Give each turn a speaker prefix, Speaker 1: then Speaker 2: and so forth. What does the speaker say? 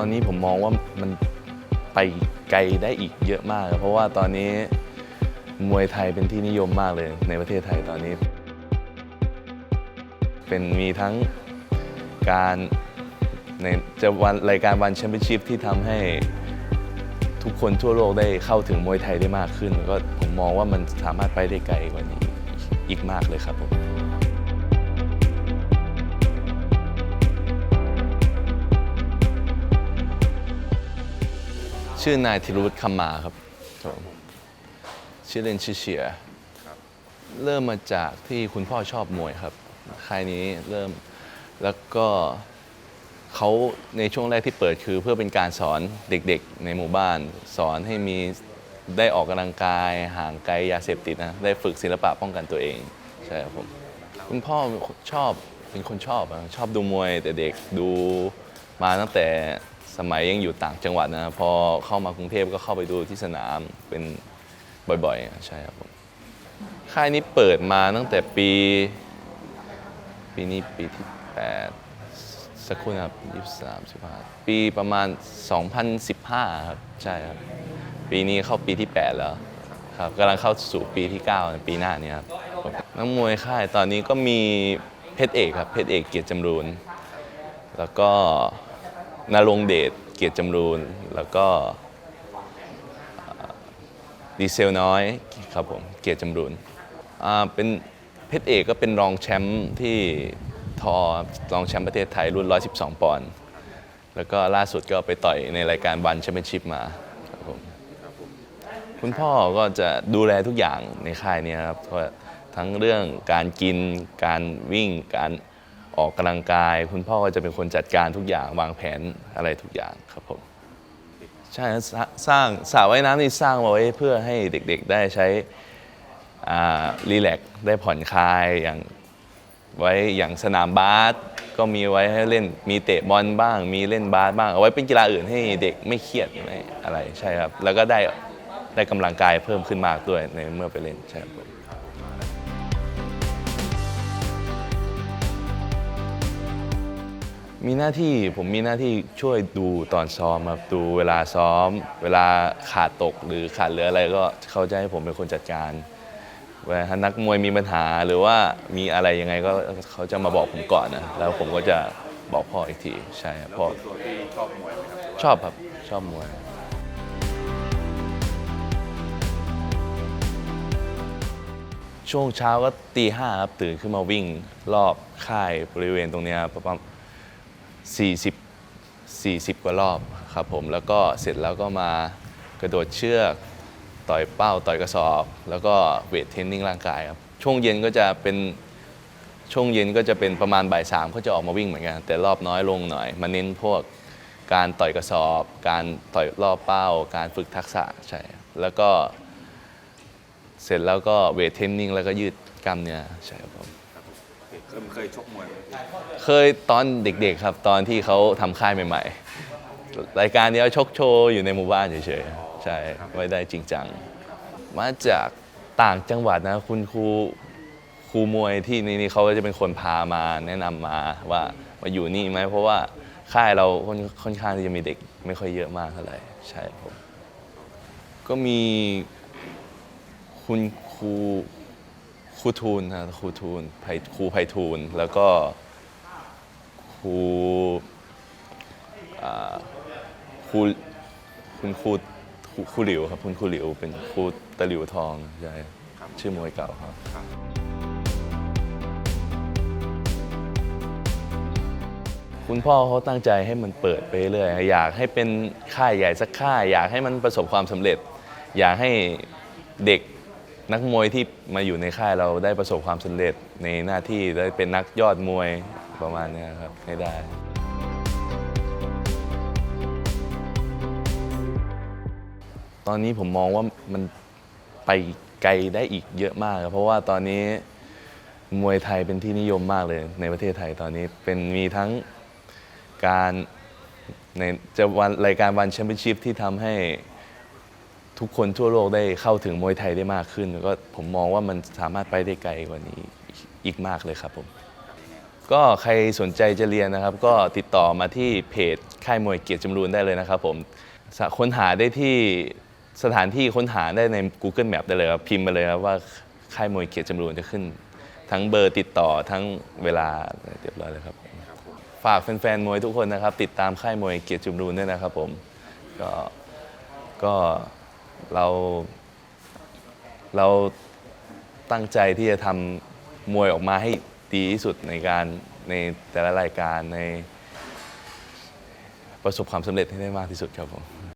Speaker 1: ตอนนี้ผมมองว่ามันไปไกลได้อีกเยอะมากครับเพราะว่าตอนนี้มวยไทยเป็นที่นิยมมากเลยในประเทศไทยตอนนี้ เป็นมีทั้งการในจะวันรายการวันแชมเปี้ยนชิพที่ทำให้ทุกคนทั่วโลกได้เข้าถึงมวยไทยได้มากขึ้น ก็ผมมองว่ามันสามารถไปได้ไกลกว่านี้อีกมากเลยครับผม ชื่อนายธิรวุฒิคำมาครับครับผมชื่อเล่นชื่อเชียร์เริ่มมาจากที่คุณพ่อชอบมวยครับค่ายนี้เริ่มแล้วก็เขาในช่วงแรกที่เปิดคือเพื่อเป็นการสอนเด็กๆในหมู่บ้าน สอนให้มีได้ออกกำลังกายห่างไกลยาเสพติดนะได้ฝึกศิลปะป้องกันตัวเองใช่ครับผมคุณพ่อชอบเป็นคนชอบอะชอบดูมวยแต่เด็กดูมาตั้งแต่ สมัยยังอยู่ต่างจังหวัดนะพอเข้ามากรุงเทพก็เข้าไปดูที่สนามเป็นบ่อยๆ ใช่ครับผมค่ายนี้เปิดมาตั้งแต่ปี ปีนี้ปีที่ 8 สักครู่นะครับ23 15ปีประมาณ 2015 ครับ ใช่ครับ ปีนี้เข้าปีที่ 8 แล้วครับกำลังเข้าสู่ปีที่ 9 ในปีหน้านี้ครับนักมวยค่ายตอนนี้ก็มีเพชรเอกครับ เพชรเอกเกียรติจำรูน แล้วก็ นรงเดชเกียรติจำรูน แล้วก็ดีเซลน้อยครับผมเกียรติจำรูนอ่าเป็นเพชรเอกก็เป็นรองแชมป์ที่ทอรองแชมป์ประเทศไทยรุ่น 112 ปอนด์แล้วก็ล่าสุดก็ไปต่อยในรายการวันแชมเปี้ยนชิพมาครับผมคุณพ่อก็จะดูแลทุกอย่างในค่ายนี้ครับทั้งเรื่องการกินการวิ่งการ ออกกำลังกาย คุณพ่อก็จะเป็นคนจัดการทุกอย่างวางแผนอะไรทุกอย่างครับผมใช่สร้างสระว่ายน้ำนี่สร้างมาไว้เพื่อให้เด็กๆได้ใช้รีแลกซ์ได้ผ่อนคลายอย่างไว้อย่างสนามบาสก็มีไว้ให้เล่นมีเตะบอลบ้าง มีเล่นบาสบ้าง เอาไว้เป็นกีฬาอื่นให้เด็กไม่เครียดไม่อะไรใช่ครับ แล้วก็ได้ได้กำลังกายเพิ่มขึ้นมากด้วยในเมื่อไปเล่นใช่ครับ มีหน้าที่ผมมีหน้าที่ช่วยดูตอนซ้อมครับดูเวลาซ้อม เวลาขาดตกหรือขาดเหลืออะไรก็เขาจะให้ผมเป็นคนจัดการเวลานักมวยมีปัญหาหรือว่ามีอะไรยังไงก็เขาจะมาบอกผมก่อนนะแล้วผมก็จะบอกพ่ออีกทีใช่ครับพ่อ
Speaker 2: ชอบมวยไหมครับ
Speaker 1: ชอบครับชอบมวยช่วงเช้าก็ตีห้าครับตื่นขึ้นมาวิ่งรอบค่ายบริเวณตรงนี้ประมาณ 40 40 กว่ารอบครับผมแล้วก็เสร็จแล้วก็มากระโดดเชือกต่อยเป้าต่อยกระสอบ แล้วก็เวทเทรนนิ่งร่างกายครับช่วงเย็นก็จะเป็นช่วงเย็นก็จะเป็นประมาณบ่ายสามก็จะออกมาวิ่งเหมือนกัน แต่รอบน้อยลงหน่อยมาเน้นพวกการต่อยกระสอบ การต่อยรอบเป้า การฝึกทักษะใช่แล้วก็เสร็จแล้วก็เวทเทรนนิ่งแล้วก็ยืดกล้ามเนื้อใช่ครับผม
Speaker 2: เคยเคยชกมวยไหม
Speaker 1: เคยตอนเด็กๆครับ ตอนที่เขาทำค่ายใหม่ๆ รายการนี้ชกโชว์อยู่ในหมู่บ้านเฉยๆ ใช่ไม่ได้จริงจัง มาจากต่างจังหวัดนะคุณครูครูมวยที่นี่นี่เขาก็จะเป็นคนพามาแนะนำมาว่ามาอยู่นี่ไหมเพราะว่าค่ายเราค่อนค่อนข้างที่จะมีเด็กไม่ค่อยเยอะมากเท่าไหร่ใช่ครับผมก็มีคุณครู ครูทูลนะครูทูลไพครูไพทูลแล้วก็ครูอ่าครูคุณครูครูครูหลิวครับคุณครูหลิวเป็นครูตะหลิวทองใช่ชื่อมวยเก่าครับ คุณพ่อเขาตั้งใจให้มันเปิดไปเรื่อยอยากให้เป็นค่ายใหญ่สักค่ายอยากให้มันประสบความสำเร็จ อยากให้เด็ก นักมวยที่มาอยู่ในค่ายเราได้ประสบความสำเร็จในหน้าที่ได้เป็นนักยอดมวยประมาณนี้ครับให้ได้ ตอนนี้ผมมองว่ามันไปไกลได้อีกเยอะมากครับเพราะว่าตอนนี้มวยไทยเป็นที่นิยมมากเลยในประเทศไทยตอนนี้เป็นมีทั้งการในจะวันรายการวันแชมเปี้ยนชิพที่ทำให้ ทุกคนทั่วโลกได้เข้าถึงมวยไทยได้มากขึ้นแล้วก็ผมมองว่ามันสามารถไปได้ไกลกว่านี้อีกมากเลยครับผม ก็ใครสนใจจะเรียนนะครับ ก็ติดต่อมาที่เพจค่ายมวยเกียรติจำรูนได้เลยนะครับผมค้นหาได้ที่สถานที่ค้นหาได้ใน Google Map ได้เลยครับพิมพ์มาเลยครับว่าค่ายมวยเกียรติจำรูนจะขึ้น ทั้งเบอร์ติดต่อทั้งเวลาเรียบร้อยเลยครับ ฝากแฟนๆมวยทุกคนนะครับ ติดตามค่ายมวยเกียรติจำรูนด้วยนะครับผมก็ก็ เราเราตั้งใจที่จะทำมวยออกมาให้ดีที่สุดในการในแต่ละรายการในประสบความสำเร็จให้ได้มากที่สุดครับผม